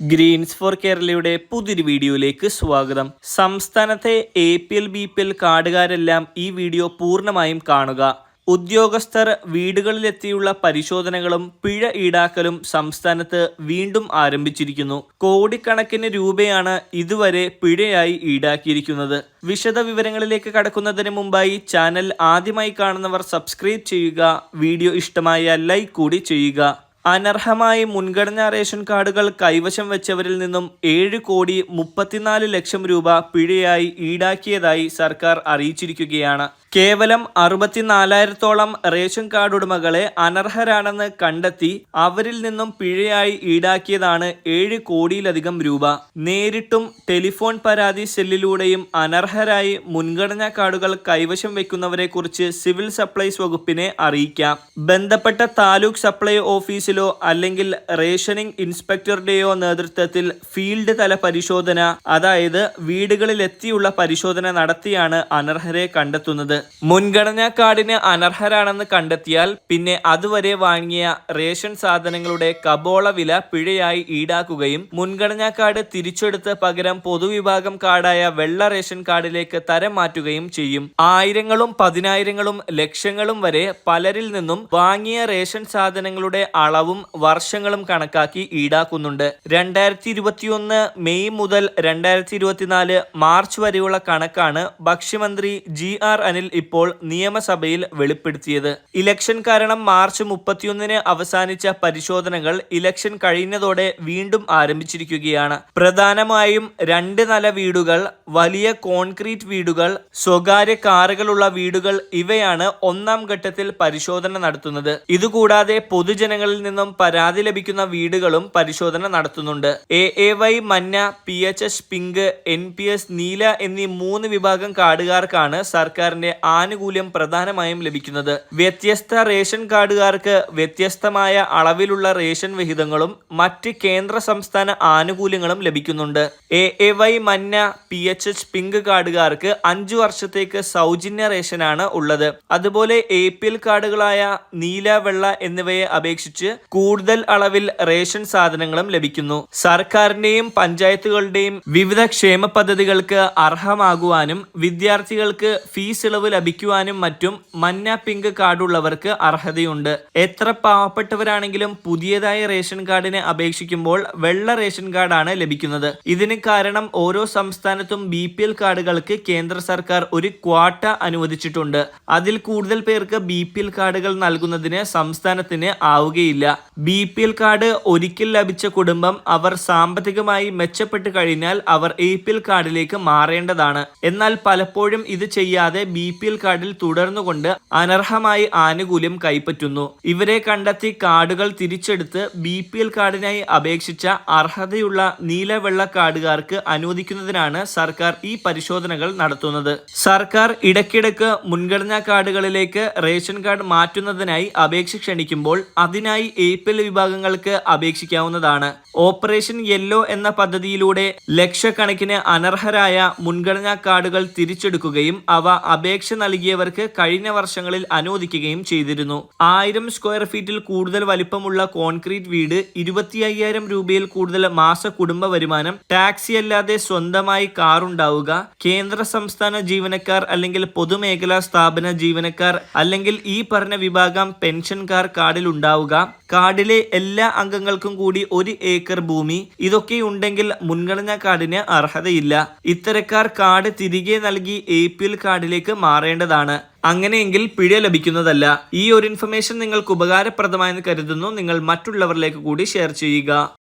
Green's four കേരളയുടെ പുതിയൊരു വീഡിയോയിലേക്ക് സ്വാഗതം. സംസ്ഥാനത്തെ A P L B P L കാർഡുകാരെല്ലാം ഈ വീഡിയോ പൂർണമായും കാണുക. ഉദ്യോഗസ്ഥർ വീടുകളിലെത്തിയുള്ള പരിശോധനകളും പിഴ ഈടാക്കലും സംസ്ഥാനത്ത് വീണ്ടും ആരംഭിച്ചിരിക്കുന്നു. കോടിക്കണക്കിന് രൂപയാണ് ഇതുവരെ പിഴയായി ഈടാക്കിയിരിക്കുന്നത്. വിശദ വിവരങ്ങളിലേക്ക് കടക്കുന്നതിന് മുമ്പായി ചാനൽ ആദ്യമായി കാണുന്നവർ സബ്സ്ക്രൈബ് ചെയ്യുക വീഡിയോ ഇഷ്ടമായ ലൈക്ക് കൂടി ചെയ്യുക. അനർഹമായി മുൻഗണനാ റേഷൻ കാർഡുകൾ കൈവശം വെച്ചവരിൽ നിന്നും ഏഴ് കോടി മുപ്പത്തിനാല് ലക്ഷം രൂപ പിഴയായി ഈടാക്കിയതായി സർക്കാർ അറിയിച്ചിരിക്കുകയാണ്. കേവലം അറുപത്തിനാലായിരത്തോളം റേഷൻ കാർഡ് ഉടമകളെ അനർഹരാണെന്ന് കണ്ടെത്തി അവരിൽ നിന്നും പിഴയായി ഈടാക്കിയതാണ് ഏഴ് കോടിയിലധികം രൂപ. നേരിട്ടും ടെലിഫോൺ പരാതി സെല്ലിലൂടെയും അനർഹരായി മുൻഗണനാ കാർഡുകൾ കൈവശം വെക്കുന്നവരെ കുറിച്ച് സിവിൽ സപ്ലൈസ് വകുപ്പിനെ അറിയിക്കാം. ബന്ധപ്പെട്ട താലൂക്ക് സപ്ലൈ ഓഫീസിലോ അല്ലെങ്കിൽ റേഷനിംഗ് ഇൻസ്പെക്ടറുടെയോ നേതൃത്വത്തിൽ ഫീൽഡ് തല പരിശോധന അതായത് വീടുകളിലെത്തിയുള്ള പരിശോധന നടത്തിയാണ് അനർഹരെ കണ്ടെത്തുന്നത്. മുൻഗണനാ കാർഡിന് അനർഹരാണെന്ന് കണ്ടെത്തിയാൽ പിന്നെ അതുവരെ വാങ്ങിയ റേഷൻ സാധനങ്ങളുടെ കബോള വില പിഴയായി ഈടാക്കുകയും മുൻഗണനാ കാർഡ് തിരിച്ചെടുത്ത് പകരം പൊതുവിഭാഗം കാർഡായ വെള്ള റേഷൻ കാർഡിലേക്ക് തരം മാറ്റുകയും ചെയ്യും. ആയിരങ്ങളും പതിനായിരങ്ങളും ലക്ഷങ്ങളും വരെ പലരിൽ നിന്നും വാങ്ങിയ റേഷൻ സാധനങ്ങളുടെ അളവും വർഷങ്ങളും കണക്കാക്കി ഈടാക്കുന്നുണ്ട്. രണ്ടായിരത്തി ഇരുപത്തിയൊന്ന് മെയ് മുതൽ രണ്ടായിരത്തി ഇരുപത്തിനാല് മാർച്ച് വരെയുള്ള കണക്കാണ് ഭക്ഷ്യമന്ത്രി ജി ആർ അനിൽ ഇപ്പോൾ നിയമസഭയിൽ വെളിപ്പെടുത്തിയത്. ഇലക്ഷൻ കാരണം മാർച്ച് മുപ്പത്തിയൊന്നിന് അവസാനിച്ച പരിശോധനകൾ ഇലക്ഷൻ കഴിഞ്ഞതോടെ വീണ്ടും ആരംഭിച്ചിരിക്കുകയാണ്. പ്രധാനമായും രണ്ട് നില വീടുകൾ വലിയ കോൺക്രീറ്റ് വീടുകൾ സ്വകാര്യ കാറുകളുള്ള വീടുകൾ ഇവയാണ് ഒന്നാം ഘട്ടത്തിൽ പരിശോധന നടത്തുന്നത്. ഇതുകൂടാതെ പൊതുജനങ്ങളിൽ നിന്നും പരാതി ലഭിക്കുന്ന വീടുകളും പരിശോധന നടത്തുന്നുണ്ട്. എ എ വൈ മഞ്ഞ P H S pink N P S നീല എന്നീ മൂന്ന് വിഭാഗം കാർഡുകാർക്കാണ് സർക്കാരിന്റെ ആനുകൂല്യം പ്രധാനമായും ലഭിക്കുന്നത്. വ്യത്യസ്ത റേഷൻ കാർഡുകാർക്ക് വ്യത്യസ്തമായ അളവിലുള്ള റേഷൻ വിഹിതങ്ങളും മറ്റ് കേന്ദ്ര സംസ്ഥാന ആനുകൂല്യങ്ങളും ലഭിക്കുന്നുണ്ട്. എ എ വൈ മഞ്ഞ പി എച്ച് എച്ച് പിങ്ക് കാർഡുകാർക്ക് അഞ്ചു വർഷത്തേക്ക് സൗജന്യ റേഷനാണ് ഉള്ളത്. അതുപോലെ എ പി എൽ കാർഡുകളായ നീല വെള്ള എന്നിവയെ അപേക്ഷിച്ച് കൂടുതൽ അളവിൽ റേഷൻ സാധനങ്ങളും ലഭിക്കുന്നു. സർക്കാരിന്റെയും പഞ്ചായത്തുകളുടെയും വിവിധ ക്ഷേമ പദ്ധതികൾക്ക് അർഹമാകുവാനും വിദ്യാർത്ഥികൾക്ക് ഫീസ് ഇളവ് ലഭിക്കുവാനും മറ്റും മഞ്ഞ പിങ്ക് കാർഡുള്ളവർക്ക് അർഹതയുണ്ട്. എത്ര പാവപ്പെട്ടവരാണെങ്കിലും പുതിയതായ റേഷൻ കാർഡിനെ അപേക്ഷിക്കുമ്പോൾ വെള്ള റേഷൻ കാർഡാണ് ലഭിക്കുന്നത്. ഇതിന് കാരണം ഓരോ സംസ്ഥാനത്തും ബി പി എൽ കാർഡുകൾക്ക് കേന്ദ്ര സർക്കാർ ഒരു ക്വാട്ട അനുവദിച്ചിട്ടുണ്ട്. അതിൽ കൂടുതൽ പേർക്ക് ബി പി എൽ കാർഡുകൾ നൽകുന്നതിന് സംസ്ഥാനത്തിന് ആവുകയില്ല. ബി പി എൽ കാർഡ് ഒരിക്കൽ ലഭിച്ച കുടുംബം അവർ സാമ്പത്തികമായി മെച്ചപ്പെട്ട് കഴിഞ്ഞാൽ അവർ എ പി എൽ കാർഡിലേക്ക് മാറേണ്ടതാണ്. എന്നാൽ പലപ്പോഴും ഇത് ചെയ്യാതെ ബി പി എൽ കാർഡിൽ തുടർന്നുകൊണ്ട് അനർഹമായി ആനുകൂല്യം കൈപ്പറ്റുന്നു. ഇവരെ കണ്ടെത്തി കാർഡുകൾ തിരിച്ചെടുത്ത് ബി പി എൽ കാർഡിനായി അപേക്ഷിച്ച അർഹതയുള്ള നീലവെള്ള കാർഡുകാർക്ക് അനുവദിക്കുന്നതിനാണ് സർക്കാർ ഈ പരിശോധനകൾ നടത്തുന്നത്. സർക്കാർ ഇടയ്ക്കിടയ്ക്ക് മുൻഗണനാ കാർഡുകളിലേക്ക് റേഷൻ കാർഡ് മാറ്റുന്നതിനായി അപേക്ഷ ക്ഷണിക്കുമ്പോൾ അതിനായി എ പി എൽ വിഭാഗങ്ങൾക്ക് അപേക്ഷിക്കാവുന്നതാണ്. ഓപ്പറേഷൻ യെല്ലോ എന്ന പദ്ധതിയിലൂടെ ലക്ഷക്കണക്കിന് അനർഹരായ മുൻഗണനാ കാർഡുകൾ തിരിച്ചെടുക്കുകയും അവ അപേക്ഷ നൽകിയവർക്ക് കഴിഞ്ഞ വർഷങ്ങളിൽ അനുവദിക്കുകയും ചെയ്തിരുന്നു. ആയിരം സ്ക്വയർ ഫീറ്റിൽ കൂടുതൽ വലിപ്പമുള്ള കോൺക്രീറ്റ് വീട് ഇരുപത്തി അയ്യായിരം രൂപയിൽ കൂടുതൽ മാസ കുടുംബ വരുമാനം ടാക്സി അല്ലാതെ സ്വന്തമായി കാർ ഉണ്ടാവുക കേന്ദ്ര സംസ്ഥാന ജീവനക്കാർ അല്ലെങ്കിൽ പൊതുമേഖലാ സ്ഥാപന ജീവനക്കാർ അല്ലെങ്കിൽ ഈ പറഞ്ഞ വിഭാഗം പെൻഷൻകാർ കാർഡിൽ ഉണ്ടാവുക കാർഡിലെ എല്ലാ അംഗങ്ങൾക്കും കൂടി ഒരു ഏക്കർ ഭൂമി ഇതൊക്കെ ഉണ്ടെങ്കിൽ മുൻഗണനാ കാർഡിന് അർഹതയില്ല. ഇത്തരക്കാർ കാർഡ് തിരികെ നൽകി എ പി എൽ കാർഡിലേക്ക് മാറേണ്ടതാണ്. അങ്ങനെയെങ്കിൽ പിഴ ലഭിക്കുന്നതല്ല. ഈ ഒരു ഇൻഫർമേഷൻ നിങ്ങൾക്ക് ഉപകാരപ്രദമായെന്ന് കരുതുന്നു. നിങ്ങൾ മറ്റുള്ളവരിലേക്ക് കൂടി ഷെയർ ചെയ്യുക.